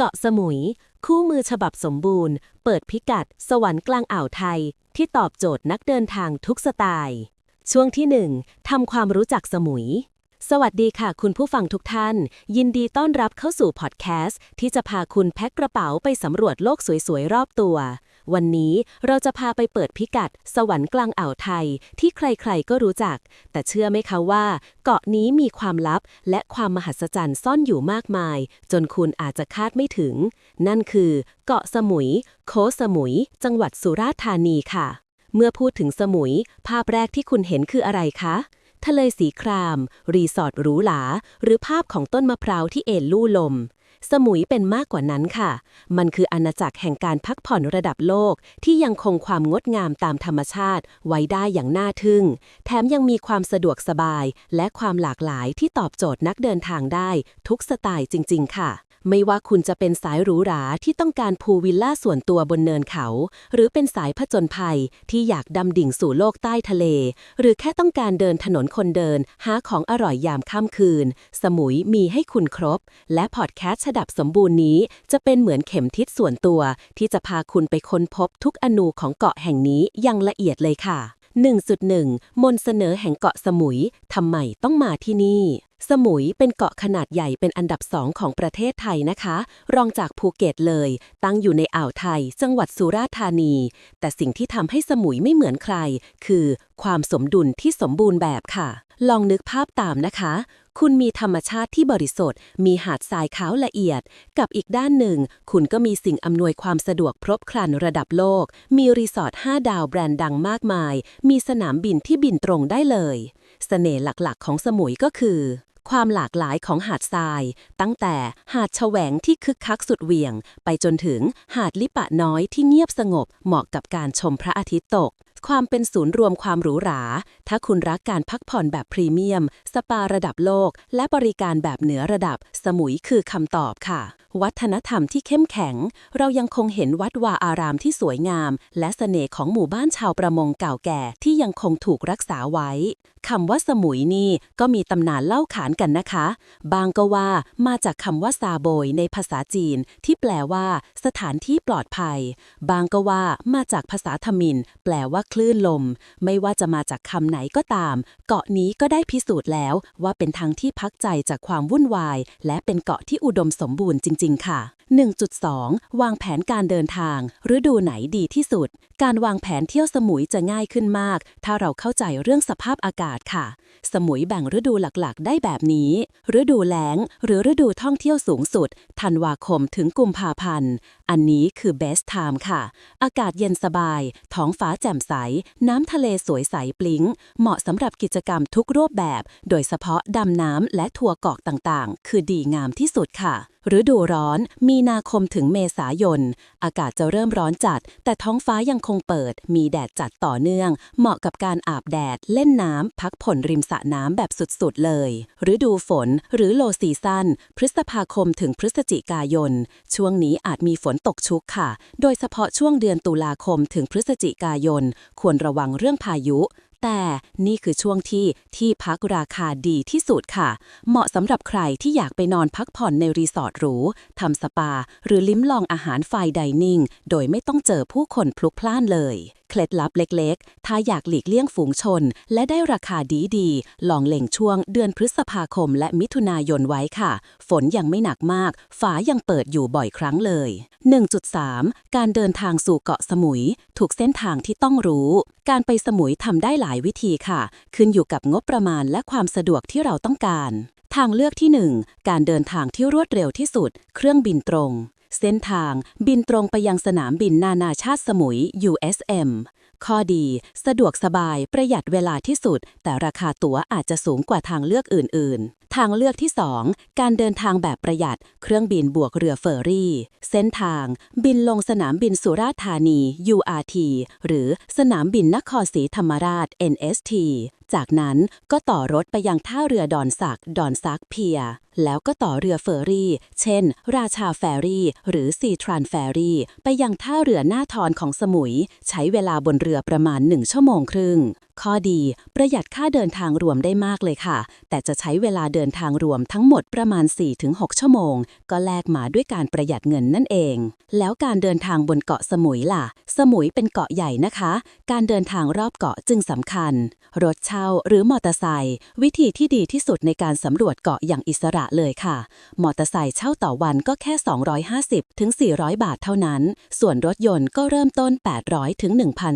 เกาะสมุย คู่มือฉบับสมบูรณ์ เปิดพิกัด สวรรค์กลางอ่าวไทย ที่ตอบโจทย์นักเดินทางทุกสไตล์ ช่วงที่ 1ทำความรู้จักสมุย สวัสดีค่ะคุณผู้ฟังทุกท่าน ยินดีต้อนรับเข้าสู่พอดแคสต์ที่จะพาคุณแพ็คกระเป๋าไปสำรวจโลกสวยๆ รอบตัว วันนี้เราจะพาไปเปิดพิกัด สวรรค์กลางอ่าวไทย ที่ใครๆก็รู้จัก แต่เชื่อไหมคะว่า เกาะนี้มีความลับ และความมหัศจรรย์ซ่อนอยู่มากมาย จนคุณอาจจะคาดไม่ถึง นั่นคือ เกาะสมุย โคสมุย จังหวัดสุราษฎร์ธานีค่ะ เมื่อพูดถึงสมุย ภาพแรกที่คุณเห็นคืออะไรคะ ทะเลสีคราม รีสอร์ทหรูหรา หรือภาพของต้นมะพร้าวที่เอ็นลู่ลม สมุยเป็นมากกว่านั้นค่ะ มันคืออาณาจักรแห่งการพักผ่อนระดับโลก ที่ยังคงความงดงามตามธรรมชาติ ไว้ได้อย่างน่าทึ่ง แถมยังมีความสะดวกสบาย และความหลากหลายที่ตอบโจทย์นักเดินทางได้ ทุกสไตล์จริง ๆ ค่ะไม่ว่าคุณจะเป็นสายหรูหราที่ต้องการพูลวิลล่าส่วนตัวบนเนินเขา หรือเป็นสายผจญภัยที่อยากดำดิ่งสู่โลกใต้ทะเล หรือแค่ต้องการเดินถนนคนเดิน หาของอร่อยยามค่ำคืน สมุยมีให้คุณครบ และพอดแคสต์ดับสมบูรณ์นี้ จะเป็นเหมือนเข็มทิศส่วนตัว ที่จะพาคุณไปค้นพบทุกอนูของเกาะแห่งนี้อย่างละเอียดเลยค่ะ 1.1 มนเสนอแห่งเกาะสมุยทำไมต้องมาที่นี่ สมุยเป็นเกาะขนาดใหญ่เป็นอันดับสองของประเทศไทยนะคะ รองจากภูเก็ตเลย ตั้งอยู่ในอ่าวไทย จังหวัดสุราษฎร์ธานี แต่สิ่งที่ทำให้สมุยไม่เหมือนใคร คือความสมดุลที่สมบูรณ์แบบค่ะ ลองนึกภาพตามนะคะ คุณมีธรรมชาติที่บริสุทธิ์ มีหาดทรายขาวละเอียด กับอีกด้านหนึ่ง คุณก็มีสิ่งอำนวยความสะดวกครบครันระดับโลก มีรีสอร์ท5ดาวแบรนด์ดังมากมาย มีสนามบินที่บินตรงได้เลยเสน่ห์หลักๆ ของสมุยก็คือ ความหลากหลายของหาดทราย ตั้งแต่หาดแฉวงที่คึกคักสุดเหวี่ยง ไปจนถึงหาดลิปะน้อยที่เงียบสงบเหมาะกับการชมพระอาทิตย์ตก ความเป็นศูนย์รวมความหรูหรา ถ้าคุณรักการพักผ่อนแบบพรีเมียม สปาระดับโลก และบริการแบบเหนือระดับ สมุยคือคำตอบค่ะ วัฒนธรรมที่เข้มแข็ง เรายังคงเห็นวัดวาอารามที่สวยงาม และเสน่ห์ของหมู่บ้านชาวประมงเก่าแก่ที่ยังคงถูกรักษาไว้ คำว่าสมุยนี่ก็มีตำนานเล่าขานกันนะคะ บางก็ว่ามาจากคำว่าซาโบยในภาษาจีน ที่แปลว่า สถานที่ปลอดภัย บางก็ว่ามาจากภาษาทมินแปลว่าคลื่นลม ไม่ว่าจะมาจากคำไหนก็ตาม เกาะนี้ก็ได้พิสูจน์แล้ว ว่าเป็นทางที่พักใจจากความวุ่นวาย และเป็นเกาะที่อุดมสมบูรณ์จริง ๆ ค่ะ 1.2 วางแผนการเดินทางฤดูไหนดีที่สุด การวางแผนเที่ยวสมุยจะง่ายขึ้นมาก ถ้าเราเข้าใจเรื่องสภาพอากาศค่ะ สมุยแบ่งฤดูหลักๆ ได้แบบนี้ ฤดูแล้ง หรือฤดูท่องเที่ยวสูงสุด ธันวาคมถึงกุมภาพันธ์ อันนี้คือ best time ค่ะ อากาศเย็นสบาย ท้องฟ้าแจ่มใส น้ำทะเลสวยใสปลิ้ง เหมาะสำหรับกิจกรรมทุกรูปแบบ โดยเฉพาะดำน้ำและทัวร์เกาะต่างๆ คือดีงามที่สุดค่ะ ฤดูร้อน มีนาคมถึงเมษายน อากาศจะเริ่มร้อนจัด แต่ท้องฟ้ายังคงเปิด มีแดดจัดต่อเนื่อง เหมาะกับการอาบแดด เล่นน้ำ พักผ่อนริมสระน้ำแบบสุดๆ เลย ฤดูฝนหรือโลซีซันพฤษภาคมถึงพฤศจิกายน ช่วงนี้อาจมีฝนตกชุกค่ะ โดยเฉพาะช่วงเดือนตุลาคมถึงพฤศจิกายน ควรระวังเรื่องพายุ แต่นี่คือช่วงที่ที่พักราคาดีที่สุดค่ะ เหมาะสำหรับใครที่อยากไปนอนพักผ่อนในรีสอร์ทหรูทำสปา หรือลิ้มลองอาหารไฟน์ไดนิ่งโดยไม่ต้องเจอผู้คนพลุกพล่านเลยเคล็ดลับเล็กๆ ถ้าอยากหลีกเลี่ยงฝูงชน และได้ราคาดีๆ ลองเล็งช่วงเดือนพฤษภาคมและมิถุนายนไว้ค่ะ ฝนยังไม่หนักมาก ฝายังเปิดอยู่บ่อยครั้งเลย 1.3 การเดินทางสู่เกาะสมุย ถูกเส้นทางที่ต้องรู้ การไปสมุยทำได้หลายวิธีค่ะ ขึ้นอยู่กับงบประมาณและความสะดวกที่เราต้องการทางเลือกที่ 1 การเดินทางที่รวดเร็วที่สุด เครื่องบินตรง เส้นทางบินตรงไปยังสนามบินนานาชาติสมุย USM ข้อดี สะดวกสบายประหยัดเวลาที่สุด แต่ราคาตั๋วอาจจะสูงกว่าทางเลือกอื่น ๆ ทางเลือกที่ 2 การเดินทางแบบประหยัด เครื่องบินบวกเรือเฟอร์รี่ เส้นทาง บินลงสนามบินสุราษฎร์ธานี URT หรือสนามบินนครศรีธรรมราช NST จากนั้นก็ต่อรถไปยังท่าเรือดอนสักดอนซักเพีย แล้วก็ต่อเรือเฟอร์รี่ เช่น ราชาแฟรี่ หรือซีทรานแฟรี่ ไปยังท่าเรือหน้าทอนของสมุย ใช้เวลาบนเรือประมาณ1ชั่วโมงครึ่ง ข้อดี ประหยัดค่าเดินทางรวมได้มากเลยค่ะ แต่จะใช้เวลาเดินทางรวมทั้งหมดประมาณ 4-6 ชั่วโมง ก็แลกมาด้วยการประหยัดเงินนั่นเอง แล้วการเดินทางบนเกาะสมุยล่ะ สมุยเป็นเกาะใหญ่นะคะ การเดินทางรอบเกาะจึงสำคัญรถเช่า หรือมอเตอร์ไซค์วิธีที่ดีที่สุดในการสำรวจเกาะอย่างอิสระเลยค่ะ มอเตอร์ไซค์เช่าต่อวันก็แค่ 250 ถึง 400 บาทเท่านั้น ส่วนรถยนต์ก็เริ่มต้น 800 ถึง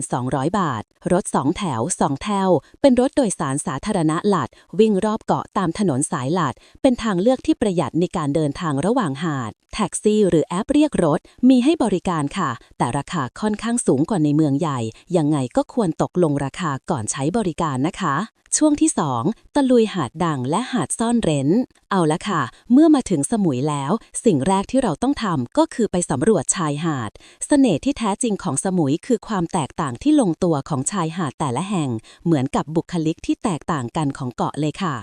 1,200 บาท รถ 2 แถว 2 แถว เป็นรถโดยสารสาธารณะหลัด วิ่งรอบเกาะตามถนนสายหลัด เป็นทางเลือกที่ประหยัดในการเดินทางระหว่างหาด แท็กซี่ หรือแอปเรียกรถ มีให้บริการค่ะ แต่ราคาค่อนข้างสูงกว่าในเมืองใหญ่ ยังไงก็ควรตกลงราคาก่อนใช้บริการนะคะ 자, ช่วงที่ 2 ตะลุยหาดดังและหาดซ่อนเร้น เอาละค่ะ เมื่อมาถึงสมุยแล้ว สิ่งแรกที่เราต้องทำก็คือไปสำรวจชายหาดเสน่ห์ที่แท้จริงของสมุยคือความแตกต่างที่ลงตัวของชายหาดแต่ละแห่ง เหมือนกับบุคลิกที่แตกต่างกันของเกาะเลยค่ะ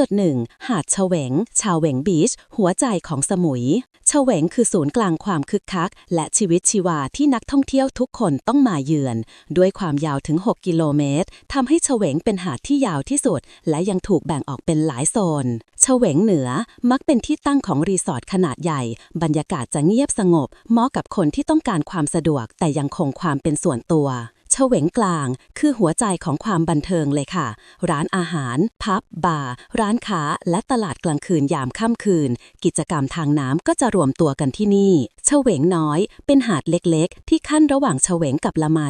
2.1 หาดเฉวง ชาวเวงบีช หัวใจของสมุย เฉวงคือศูนย์กลางความคึกคัก และชีวิตชีวาที่นักท่องเที่ยวทุกคนต้องมาเยือน ด้วยความยาวถึง 6 กิโลเมตรทำให้เฉวงเป็นหาดที่ยาวที่สุด และยังถูกแบ่งออกเป็นหลายโซนเฉวงเหนือมักเป็นที่ตั้งของรีสอร์ทขนาดใหญ่ บรรยากาศจะเงียบสงบ เหมาะกับคนที่ต้องการความสะดวก แต่ยังคงความเป็นส่วนตัว เฉวงกลางคือหัวใจของความบันเทิงเลยค่ะ ร้านอาหาร พับ บาร์ ร้านค้า และตลาดกลางคืนยามค่ำคืน กิจกรรมทางน้ำก็จะรวมตัวกันที่นี่เฉวงน้อย เป็นหาดเล็กๆ ที่ขั้นระหว่างเฉวงกับละไม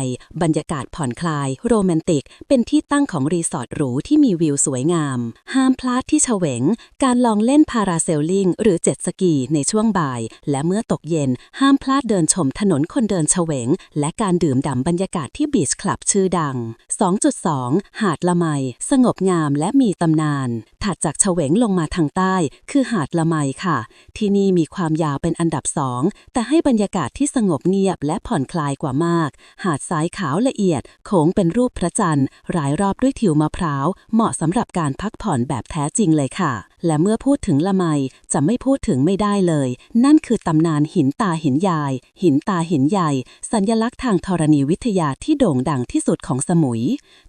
บรรยากาศผ่อนคลาย โรแมนติก เป็นที่ตั้งของรีสอร์ทหรูที่มีวิวสวยงาม ห้ามพลาดที่เฉวง การลองเล่นพาราเซลลิงหรือเจ็ตสกีในช่วงบ่าย และเมื่อตกเย็น ห้ามพลาดเดินชมถนนคนเดินเฉวง และการดื่มด่ำบรรยากาศที่บีชคลับชื่อดัง 2.2 หาดละไม สงบงามและมีตำนาน ถัดจากเฉวงลงมาทางใต้ คือหาดละไมค่ะ ที่นี่มีความยาวเป็นอันดับสองแต่ให้บรรยากาศที่สงบเงียบและผ่อนคลายกว่ามาก หาดทรายขาวละเอียด โขงเป็นรูปพระจันทร์ รายรอบด้วยทิวมะพร้าว เหมาะสำหรับการพักผ่อนแบบแท้จริงเลยค่ะ และเมื่อพูดถึงละไมจะไม่พูดถึงไม่ได้เลย นั่นคือตำนานหินตาหินยาย หินตาหินใหญ่ สัญลักษณ์ทางธรณีวิทยาที่โด่งดังที่สุดของสมุย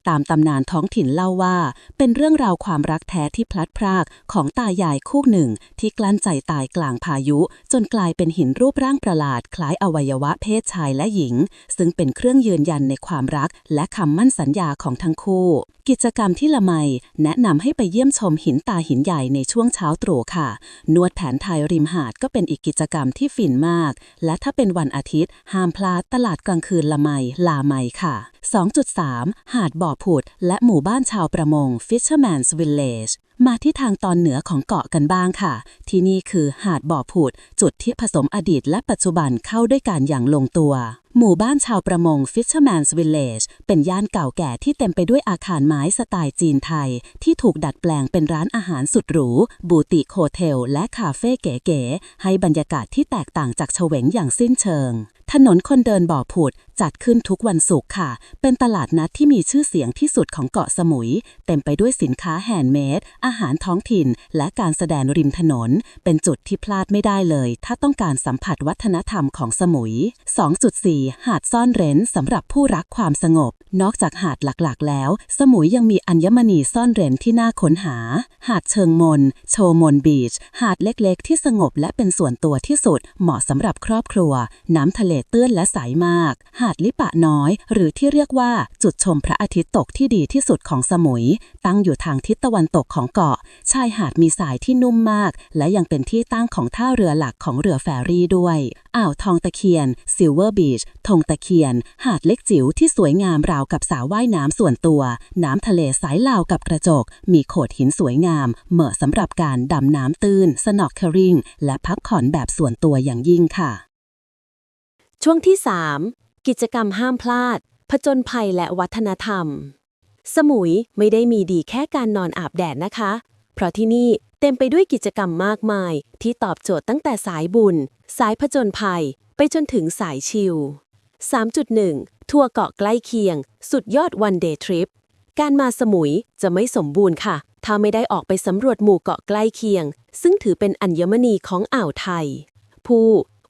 ตามตำนานท้องถิ่นเล่าว่า เป็นเรื่องราวความรักแท้ที่พลัดพรากของตายายคู่หนึ่ง ที่กลั้นใจตายกลางพายุ จนกลายเป็นหินรูปร่างประหลาด คล้ายอวัยวะเพศชายและหญิง ซึ่งเป็นเครื่องยืนยันในความรัก และคำมั่นสัญญาของทั้งคู่ กิจกรรมที่ละไม แนะนำให้ไปเยี่ยมชมหินตาหินใหญ่ในช่วงเช้าตรู่ค่ะ นวดแผนไทยริมหาดก็เป็นอีกกิจกรรมที่ฟินมาก และถ้าเป็นวันอาทิตย์ ห้ามพลาดตลาดกลางคืนละไมลาไมค่ะ2.3 หาดบ่อผุด และหมู่บ้านชาวประมง Fisherman's Village มาที่ทางตอนเหนือของเกาะกันบ้างค่ะ ที่นี่คือหาดบ่อผุด จุดที่ผสมอดีตและปัจจุบันเข้าด้วยกันอย่างลงตัว หมู่บ้านชาวประมง Fisherman's Village เป็นย่านเก่าแก่ที่เต็มไปด้วยอาคารไม้สไตล์จีนไทย ที่ถูกดัดแปลงเป็นร้านอาหารสุดหรู บูติโฮเทล และคาเฟ่เก๋ๆ ให้บรรยากาศที่แตกต่างจากเฉวงอย่างสิ้นเชิง ถนนคนเดินบ่อผุด จัดขึ้นทุกวันศุกร์ค่ะ เป็นตลาดนัดที่มีชื่อเสียงที่สุดของเกาะสมุย เต็มไปด้วยสินค้าแฮนด์เมด อาหารท้องถิ่น และการแสดงริมถนน เป็นจุดที่พลาดไม่ได้เลย ถ้าต้องการสัมผัสวัฒนธรรมของสมุย 2.4หาดซ่อนเร้นสำหรับผู้รักความสงบ นอกจากหาดหลักๆ แล้ว สมุยยังมีอัญมณีซ่อนเร้นที่น่าค้นหา หาดเชิงมน โชมนบีช หาดเล็กๆ ที่สงบและเป็นส่วนตัวที่สุด เหมาะสำหรับครอบครัว น้ำทะเลเตื้อนและใสมาก หาดลิปะน้อย หรือที่เรียกว่าจุดชมพระอาทิตย์ตกที่ดีที่สุดของสมุย ตั้งอยู่ทางทิศตะวันตกของเกาะ ชายหาดมีสายที่นุ่มมาก และยังเป็นที่ตั้งของท่าเรือหลักของเรือแฟรี่ด้วย อ่าวทองตะเคียนซิลเวอร์บีชทงตะเคียน หาดเล็กจิ๋วที่สวยงามราวกับสระว่ายน้ำส่วนตัว น้ำทะเลใสลาวกับกระจก มีโขดหินสวยงาม เหมาะสำหรับการดำน้ำตื้น สนอกเคอริงและพักผ่อนแบบส่วนตัวอย่างยิ่งค่ะ ช่วงที่ 3 กิจกรรมห้ามพลาด ผจญภัยและวัฒนธรรม สมุยไม่ได้มีดีแค่การนอนอาบแดดนะคะ เพราะที่นี่เต็มไปด้วยกิจกรรมมากมาย ที่ตอบโจทย์ตั้งแต่สายบุญ สายผจญภัย จนถึงสายชิล 3.1 ทัวร์เกาะใกล้เคียง สุดยอดวันเดย์ทริป การมาสมุยจะไม่สมบูรณ์ค่ะ ถ้าไม่ได้ออกไปสำรวจหมู่เกาะใกล้เคียง ซึ่งถือเป็นอัญมณีของอ่าวไทย ภู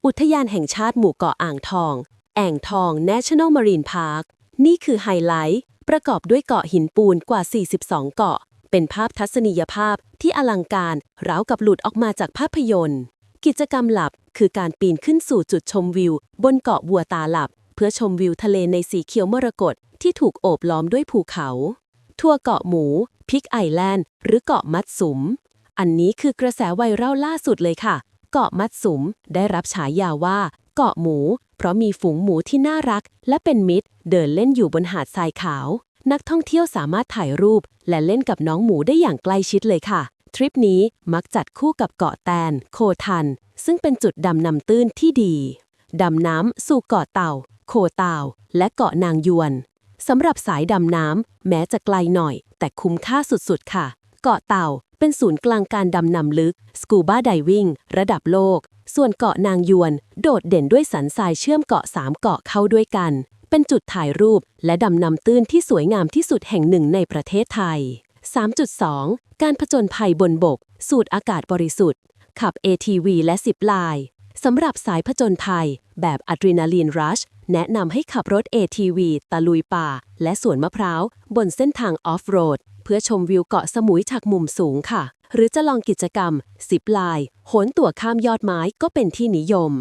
อุทยานแห่งชาติหมู่เกาะอ่างทอง แอ่งทอง National Marine Park นี่คือไฮไลท์ ประกอบด้วยเกาะหินปูนกว่า 42 เกาะ เป็นภาพทัศนียภาพที่อลังการ ราวกับหลุดออกมาจากภาพยนตร์ กิจกรรมหลับคือการปีนขึ้นสู่จุดชมวิว บนเกาะบัวตาหลับ เพื่อชมวิวทะเลในสีเขียวมรกตที่ถูกโอบล้อมด้วยภูเขา ทัวร์เกาะหมู พิกไอแลนด์ หรือเกาะมัดสุม อันนี้คือกระแสไวรัลล่าสุดเลยค่ะ เกาะมัดสุมได้รับฉายาว่า เกาะหมู เพราะมีฝูงหมูที่น่ารัก และเป็นมิตร เดินเล่นอยู่บนหาดทรายขาว นักท่องเที่ยวสามารถถ่ายรูป และเล่นกับน้องหมูได้อย่างใกล้ชิดเลยค่ะ ทริปนี้มักจัดคู่กับเกาะแตน โคทัน ซึ่งเป็นจุดดำน้ำตื้นที่ดี ดำน้ำสู่เกาะเต่า โคเต่า และเกาะนางยวนสำหรับสายดำน้ำแม้จะไกลหน่อย แต่คุ้มค่าสุดๆ ค่ะ เกาะเต่าเป็นศูนย์กลางการดำน้ำลึกสกูบ้าไดวิ่งระดับโลก ส่วนเกาะนางยวน โดดเด่นด้วยสันทรายเชื่อมเกาะสามเกาะเข้าด้วยกัน เป็นจุดถ่ายรูปและดำน้ำตื้นที่สวยงามที่สุดแห่งหนึ่งในประเทศไทย 3.2 การผจญภัยบนบก สูดอากาศบริสุทธิ์ ขับ ATV และสิบลาย สำหรับสายผจญภัย แบบอะดรีนาลีนรัช แนะนำให้ขับรถ ATV ตะลุยป่า และสวนมะพร้าว บนเส้นทางออฟโรด เพื่อชมวิวเกาะสมุยจากมุมสูงค่ะ หรือจะลองกิจกรรมสิบลาย โหนตัวข้ามยอดไม้ก็เป็นที่นิยม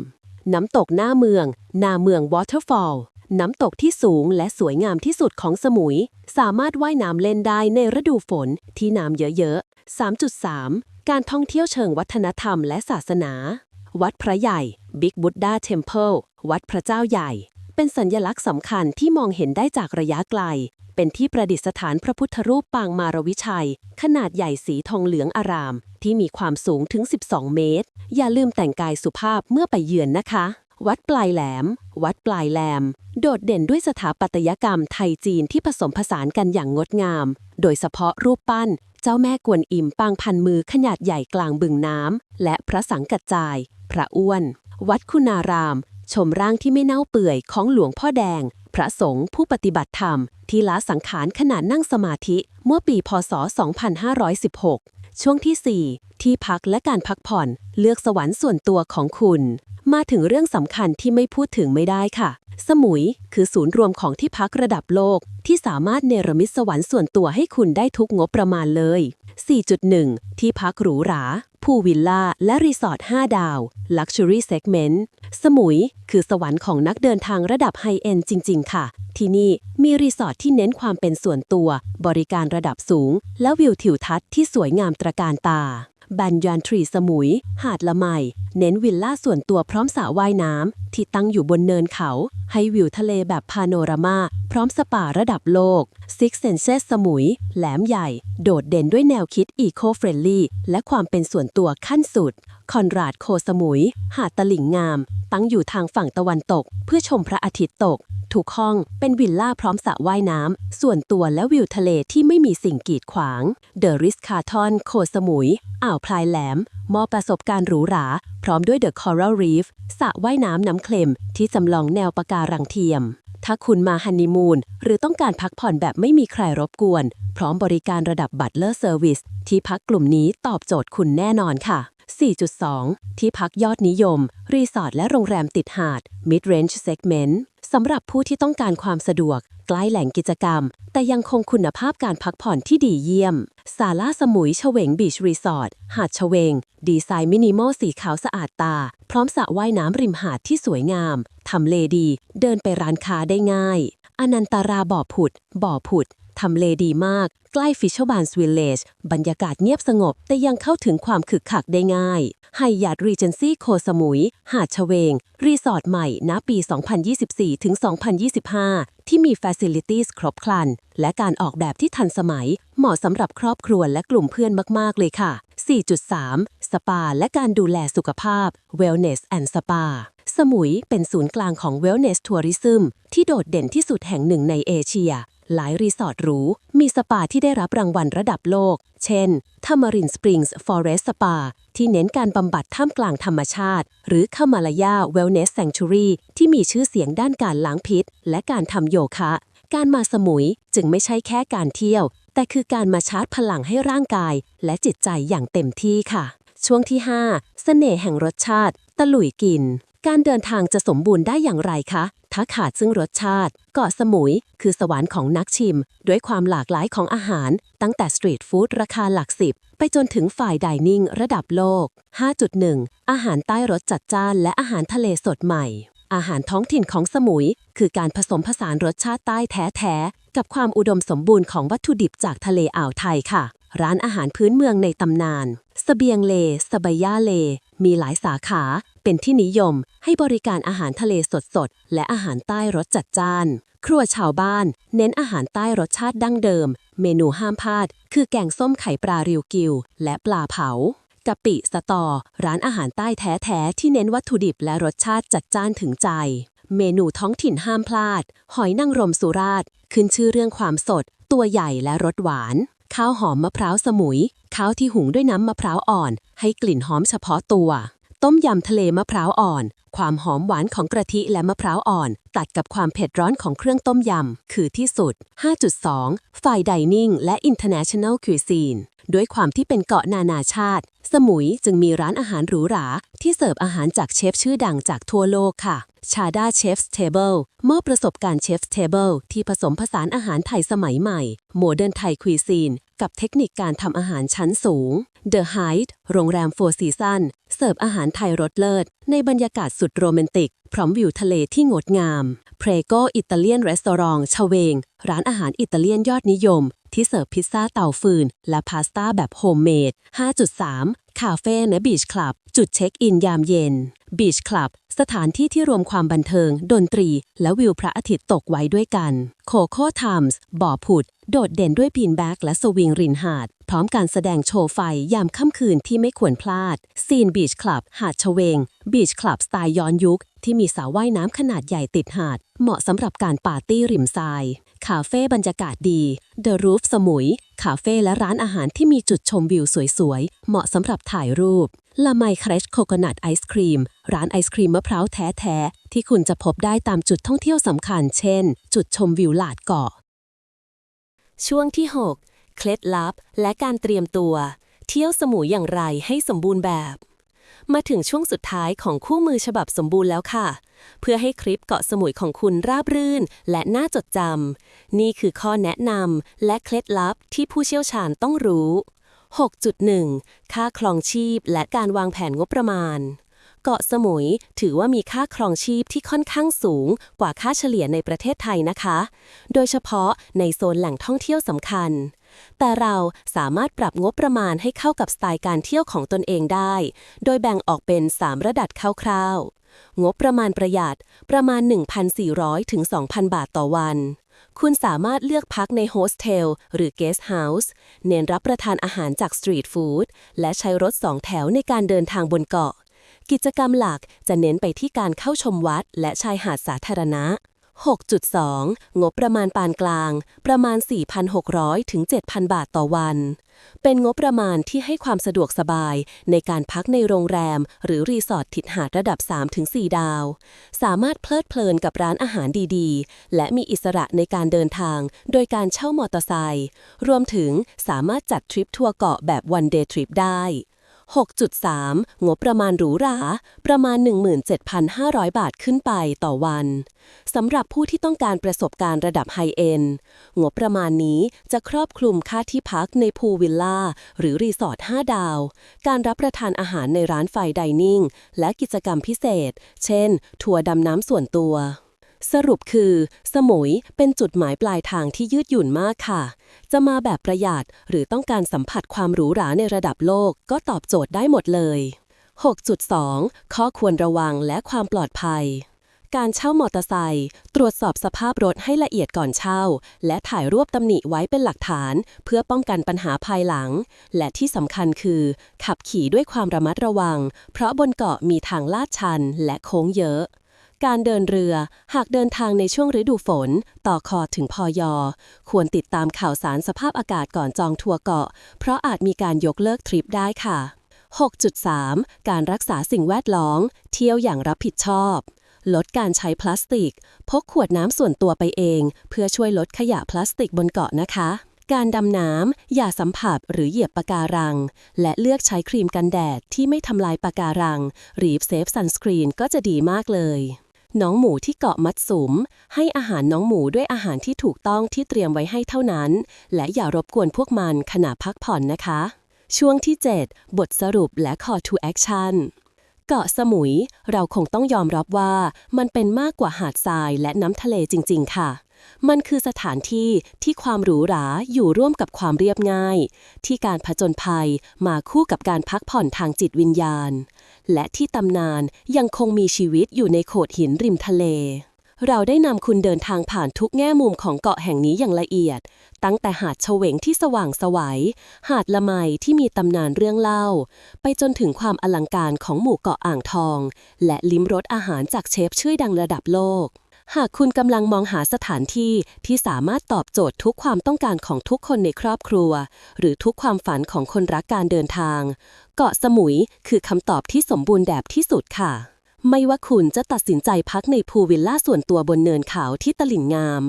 น้ำตกหน้าเมือง นาเมือง Waterfall น้ำตกที่สูงและสวยงามที่สุดของสมุย สามารถว่ายน้ำเล่นได้ในฤดูฝนที่น้ำเยอะๆ 3.3 การท่องเที่ยวเชิงวัฒนธรรมและศาสนา วัดพระใหญ่ Big Buddha Temple วัดพระเจ้าใหญ่ เป็นสัญลักษณ์สำคัญที่มองเห็นได้จากระยะไกล เป็นที่ประดิษฐานพระพุทธรูปปางมารวิชัย ขนาดใหญ่สีทองเหลืองอาราม ที่มีความสูงถึง 12 เมตร อย่าลืมแต่งกายสุภาพเมื่อไปเยือนนะคะ วัดปลายแหลม วัดปลายแหลม โดดเด่นด้วยสถาปัตยกรรมไทยจีนที่ผสมผสานกันอย่างงดงาม โดยเฉพาะรูปปั้น เจ้าแม่กวนอิมปางพันมือขนาดใหญ่กลางบึงน้ำ และพระสังกัจจาย พระอ้วน วัดคุณาราม ชมร่างที่ไม่เน่าเปื่อยของหลวงพ่อแดง พระสงฆ์ผู้ปฏิบัติธรรม ที่ละสังขารขณะนั่งสมาธิ เมื่อปีพศ 2516 ช่วงที่ 4 ที่พักและการพักผ่อน เลือกสวรรค์ส่วนตัวของคุณ มาถึงเรื่องสำคัญที่ไม่พูดถึงไม่ได้ค่ะ สมุยคือศูนย์รวมของที่พักระดับโลก ที่สามารถเนรมิตสวรรค์ส่วนตัวให้คุณได้ทุกงบประมาณเลย 4.1 ที่พักหรูหราพูลวิลล่าและรีสอร์ท 5 ดาว Luxury Segment สมุย คือสวรรค์ของนักเดินทางระดับไฮเอนด์จริง ๆ ค่ะ ที่นี่มีรีสอร์ทที่เน้นความเป็นส่วนตัว บริการระดับสูง และวิวทิวทัศน์ที่สวยงามตระการตา บันยานทรีสมุย หาดละไม เน้นวิลล่าส่วนตัวพร้อมสระว่ายน้ำ ที่ตั้งอยู่บนเนินเขา ให้วิวทะเลแบบพาโนรามา พร้อมสปาระดับโลก Six Senses สมุย แหลมใหญ่ โดดเด่นด้วยแนวคิด Eco-Friendly และความเป็นส่วนตัวขั้นสุด คอนราดโคสมุย หาดตลิ่งงาม ตั้งอยู่ทางฝั่งตะวันตก เพื่อชมพระอาทิตย์ตก ทุกห้อง เป็นวิลล่าพร้อมสระว่ายน้ำ ส่วนตัวและวิวทะเลที่ไม่มีสิ่งกีดขวาง เดอะริสคาทอนโคสมุย อ่าวพลายแหลม มอประสบการณ์หรูหรา พร้อมด้วยเดอะคอรัลรีฟสระว่ายน้ำน้ำเค็ม ที่จำลองแนวปะการังเทียม ถ้าคุณมาฮันนีมูน หรือต้องการพักผ่อนแบบไม่มีใครรบกวน พร้อมบริการระดับบัตเลอร์เซอร์วิสที่พักกลุ่มนี้ตอบโจทย์คุณแน่นอนค่ะ4.2 ที่พักยอดนิยม รีสอร์ทและโรงแรมติดหาด Mid Range Segment สำหรับผู้ที่ต้องการความสะดวก ใกล้แหล่งกิจกรรม แต่ยังคงคุณภาพการพักผ่อนที่ดีเยี่ยมซาลาสมุยเฉวงบีชรีสอร์ท หาดเฉวง ดีไซน์มินิมอลสีขาวสะอาดตา พร้อมสระว่ายน้ำริมหาดที่สวยงาม ทำเลดี เดินไปร้านค้าได้ง่าย อนันตาราบ่อผุด บ่อผุด ทำเลดีมาก ใกล้ฟิชเชอร์บานส์วิลเลจบรรยากาศเงียบสงบ แต่ยังเข้าถึงความคึกคักได้ง่ายไฮยาดรีเจนซี่โคสมุย หาดเฉวง รีสอร์ทใหม่ณปี 2024 ถึง 2025 ที่มี Facilities ครบครัน และการออกแบบที่ทันสมัย เหมาะสำหรับครอบครัวและกลุ่มเพื่อนมาก ๆ เลยค่ะ 4.3 สปาและการดูแลสุขภาพ Wellness and Spa สมุยเป็นศูนย์กลางของ Wellness Tourism ที่โดดเด่นที่สุดแห่งหนึ่งในเอเชีย หลายรีสอร์ทหรู มีสปาที่ได้รับรางวัลระดับโลก เช่น Tamarin Springs Forest Spa ที่เน้นการบำบัดท่ามกลางธรรมชาติ หรือ Kamalaya Wellness Sanctuary ที่มีชื่อเสียงด้านการล้างพิษ และการทำโยคะ การมาสมุยจึงไม่ใช่แค่การเที่ยว แต่คือการมาชาร์จพลังให้ร่างกาย และจิตใจอย่างเต็มที่ค่ะ ช่วงที่ 5 เสน่ห์แห่งรสชาติ ตะลุยกิน การเดินทางจะสมบูรณ์ได้อย่างไรคะ ถ้าขาดซึ่งรสชาติ เกาะสมุย คือสวรรค์ของนักชิม ด้วยความหลากหลายของอาหาร ตั้งแต่สตรีทฟู้ดราคาหลักสิบ ไปจนถึงฝ่ายดิเนิ่งระดับโลก 5.1 อาหารใต้รสจัดจ้านและอาหารทะเลสดใหม่ อาหารท้องถิ่นของสมุย คือการผสมผสานรสชาติใต้แท้ๆ กับความอุดมสมบูรณ์ของวัตถุดิบจากทะเลอ่าวไทยค่ะ ร้านอาหารพื้นเมืองในตำนานสเบียงเล สบายาเล มีหลายสาขา เป็นที่นิยมให้บริการอาหารทะเลสดๆ และอาหารใต้รสจัดจ้าน ครัวชาวบ้าน เน้นอาหารใต้รสชาติดั้งเดิม เมนูห้ามพลาด คือแกงส้มไข่ปลาริวกิว และปลาเผากะปิสตอ ร้านอาหารใต้แท้ๆ ที่เน้นวัตถุดิบและรสชาติจัดจ้านถึงใจ เมนูท้องถิ่นห้ามพลาด หอยนางรมสุราษฎร์ขึ้นชื่อเรื่องความสด ตัวใหญ่และรสหวาน ข้าวหอมมะพร้าวสมุย ข้าวที่หุงด้วยน้ำมะพร้าวอ่อน ให้กลิ่นหอมเฉพาะตัว ต้มยำทะเลมะพร้าวอ่อน ความหอมหวานของกะทิและมะพร้าวอ่อน ตัดกับความเผ็ดร้อนของเครื่องต้มยำ คือที่สุด 5.2 ฝ่ายดิเนิ่งและ International Cuisine ด้วยความที่เป็นเกาะนานาชาติ สมุยจึงมีร้านอาหารหรูหรา ที่เสิร์ฟอาหารจากเชฟชื่อดังจากทั่วโลกค่ะชาดาเชฟส์เทเบิลมอบประสบการณ์เชฟส์เทเบิลที่ผสมผสานอาหารไทยสมัยใหม่ โมเดิร์นไทยคุยซีน กับเทคนิคการทำอาหารชั้นสูง The Height โรงแรมโฟร์ซีซันเสิร์ฟอาหารไทยรสเลิศ ในบรรยากาศสุดโรแมนติก พร้อมวิวทะเลที่งดงามเพรโกอิตาเลียนรีสอร์ทชเวง ร้านอาหารอิตาเลียนยอดนิยม ที่เสิร์ฟพิซซ่าเตาฟืน และพาสต้าแบบโฮมเมด 5.3 คาเฟ่และบีชคลับ จุดเช็คอินยามเย็น บีชคลับ สถานที่ที่รวมความบันเทิง ดนตรี และวิวพระอาทิตย์ตกไว้ด้วยกันโคโค่ไทมส์บ่อผุด โดดเด่นด้วยพีนแบ็กและสวิงรินหาด พร้อมการแสดงโชว์ไฟยามค่ำคืนที่ไม่ควรพลาด ซีนบีชคลับ หาดชเวง บีชคลับสไตล์ย้อนยุค ที่มีสระว่ายน้ำขนาดใหญ่ติดหาด เหมาะสำหรับการปาร์ตี้ริมทราย คาเฟ่บรรยากาศดี The Roof สมุย คาเฟ่และร้านอาหารที่มีจุดชมวิวสวยๆ เหมาะสำหรับถ่ายรูปละไมเครชโคโคนัทไอศครีม ร้านไอศครีมมะพร้าวแท้ๆ ที่คุณจะพบได้ตามจุดท่องเที่ยวสำคัญ เช่น จุดชมวิวหลาดเกาะ ช่วงที่ 6 เคล็ดลับและการเตรียมตัว เที่ยวสมุยอย่างไรให้สมบูรณ์แบบ มาถึงช่วงสุดท้ายของคู่มือฉบับสมบูรณ์แล้วค่ะ เพื่อให้คลิปเกาะสมุยของคุณราบรื่น และน่าจดจำ นี่คือข้อแนะนำและเคล็ดลับที่ผู้เชี่ยวชาญต้องรู้ 6.1 ค่าครองชีพและการวางแผนงบประมาณ เกาะสมุยถือว่ามีค่าครองชีพที่ค่อนข้างสูงกว่าค่าเฉลี่ยในประเทศไทยนะคะ โดยเฉพาะในโซนแหล่งท่องเที่ยวสำคัญแต่เราสามารถปรับงบประมาณให้เข้ากับสไตล์การเที่ยวของตนเองได้ โดยแบ่งออกเป็น 3 ระดับคร่าวๆ งบประมาณประหยัดประมาณ 1,400 ถึง 2,000 บาทต่อวัน คุณสามารถเลือกพักในโฮสเทลหรือเกสต์เฮาส์เน้นรับประทานอาหารจากสตรีทฟู้ดและใช้รถสองแถวในการเดินทางบนเกาะ กิจกรรมหลักจะเน้นไปที่การเข้าชมวัดและชายหาดสาธารณะ 6.2 งบประมาณปานกลาง ประมาณ 4,600 ถึง 7,000 บาทต่อวัน เป็นงบประมาณที่ให้ความสะดวกสบายในการพักในโรงแรม หรือรีสอร์ทติดหาดระดับ 3-4 ดาว สามารถเพลิดเพลินกับร้านอาหารดีๆ และมีอิสระในการเดินทาง โดยการเช่ามอเตอร์ไซค์ รวมถึงสามารถจัดทริปทัวร์เกาะแบบวันเดย์ทริปได้ 6.3 งบประมาณหรูหรา ประมาณ 17,500 บาทขึ้นไปต่อวัน สำหรับผู้ที่ต้องการประสบการณ์ระดับไฮเอ็นงบประมาณนี้จะครอบคลุมค่าที่พักในพูลวิลล่า หรือรีสอร์ท 5 ดาว การรับประทานอาหารในร้านไฟดิเนิ่ง และกิจกรรมพิเศษ เช่น ทัวร์ดำน้ำส่วนตัว สรุปคือ สมุยเป็นจุดหมายปลายทางที่ยืดหยุ่นมากค่ะ จะมาแบบประหยัดหรือต้องการสัมผัสความหรูหราในระดับโลกก็ตอบโจทย์ได้หมดเลย 6.2 ข้อควรระวังและความปลอดภัย การเช่ามอเตอร์ไซค์ตรวจสอบสภาพรถให้ละเอียดก่อนเช่า และถ่ายรูปตำหนิไว้เป็นหลักฐาน เพื่อป้องกันปัญหาภายหลัง และที่สำคัญคือ ขับขี่ด้วยความระมัดระวัง เพราะบนเกาะมีทางลาดชันและโค้งเยอะ การเดินเรือ หากเดินทางในช่วงฤดูฝน ต่อคอถึงพอยอ ควรติดตามข่าวสารสภาพอากาศก่อนจองทัวร์เกาะ เพราะอาจมีการยกเลิกทริปได้ค่ะ 6.3 การรักษาสิ่งแวดล้อม เที่ยวอย่างรับผิดชอบ ลดการใช้พลาสติก พกขวดน้ำส่วนตัวไปเอง เพื่อช่วยลดขยะพลาสติกบนเกาะนะคะการดำน้ำ อย่าสัมผัสหรือเหยียบปะการัง และเลือกใช้ครีมกันแดดที่ไม่ทำลายปะการัง รีฟเซฟซันสกรีนก็จะดีมากเลย น้องหมูที่เกาะมัดสุม ให้อาหารน้องหมูด้วยอาหารที่ถูกต้องที่เตรียมไว้ให้เท่านั้น และอย่ารบกวนพวกมันขณะพักผ่อนนะคะ ช่วงที่ 7 บทสรุปและ call to action เกาะสมุย เราคงต้องยอมรับว่ามันเป็นมากกว่าหาดทรายและน้ำทะเลจริง ๆ ค่ะ มันคือสถานที่ที่ความหรูหราอยู่ร่วมกับความเรียบง่าย ที่การผจญภัยมาคู่กับการพักผ่อนทางจิตวิญญาณ และที่ตำนานยังคงมีชีวิตอยู่ในโขดหินริมทะเล เราได้นำคุณเดินทางผ่านทุกแง่มุมของเกาะแห่งนี้อย่างละเอียด ตั้งแต่หาดเฉวงที่สว่างสวัย หาดละไมที่มีตำนานเรื่องเล่า ไปจนถึงความอลังการของหมู่เกาะอ่างทอง และลิ้มรสอาหารจากเชฟชื่อดังระดับโลกหากคุณกำลังมองหาสถานที่ที่สามารถตอบโจทย์ทุกความต้องการของทุกคนในครอบครัว หรือทุกความฝันของคนรักการเดินทาง เกาะสมุยคือคำตอบที่สมบูรณ์แบบที่สุดค่ะ ไม่ว่าคุณจะตัดสินใจพักในพูลวิลล่าส่วนตัวบนเนินเขาที่ตลิ่งงาม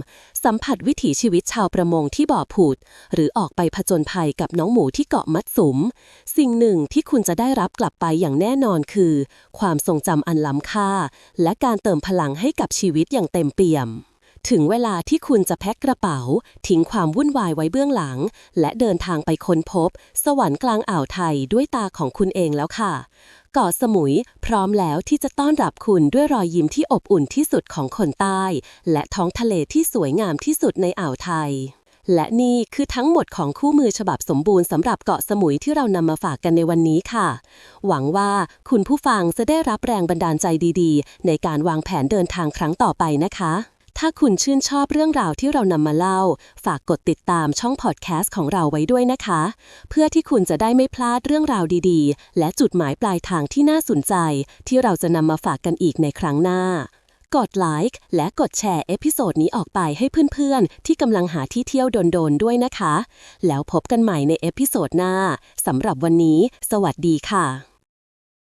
สัมผัสวิถีชีวิตชาวประมงที่บ่อผุด หรือออกไปผจญภัยกับน้องหมูที่เกาะมัดสุม สิ่งหนึ่งที่คุณจะได้รับกลับไปอย่างแน่นอนคือ ความทรงจำอันล้ำค่า และการเติมพลังให้กับชีวิตอย่างเต็มเปี่ยม ถึงเวลาที่คุณจะแพ็คกระเป๋า ทิ้งความวุ่นวายไว้เบื้องหลัง และเดินทางไปค้นพบ สวรรค์กลางอ่าวไทยด้วยตาของคุณเองแล้วค่ะเกาะสมุยพร้อมแล้วที่จะต้อนรับคุณด้วยรอยยิ้มที่อบอุ่นที่สุดของคนใต้ และท้องทะเลที่สวยงามที่สุดในอ่าวไทย และนี่คือทั้งหมดของคู่มือฉบับสมบูรณ์สำหรับเกาะสมุยที่เรานำมาฝากกันในวันนี้ค่ะ หวังว่าคุณผู้ฟังจะได้รับแรงบันดาลใจดีๆ ในการวางแผนเดินทางครั้งต่อไปนะคะ ถ้าคุณชื่นชอบเรื่องราวที่เรานำมาเล่า ฝากกดติดตามช่องพอดแคสต์ของเราไว้ด้วยนะคะ เพื่อที่คุณจะได้ไม่พลาดเรื่องราวดีๆ และจุดหมายปลายทางที่น่าสนใจ ที่เราจะนำมาฝากกันอีกในครั้งหน้า กดไลค์และกดแชร์เอพิโซดนี้ออกไปให้เพื่อนๆ ที่กำลังหาที่เที่ยวโดนๆด้วยนะคะ แล้วพบกันใหม่ในเอพิโซดหน้าสำหรับวันนี้ สวัสดีค่ะ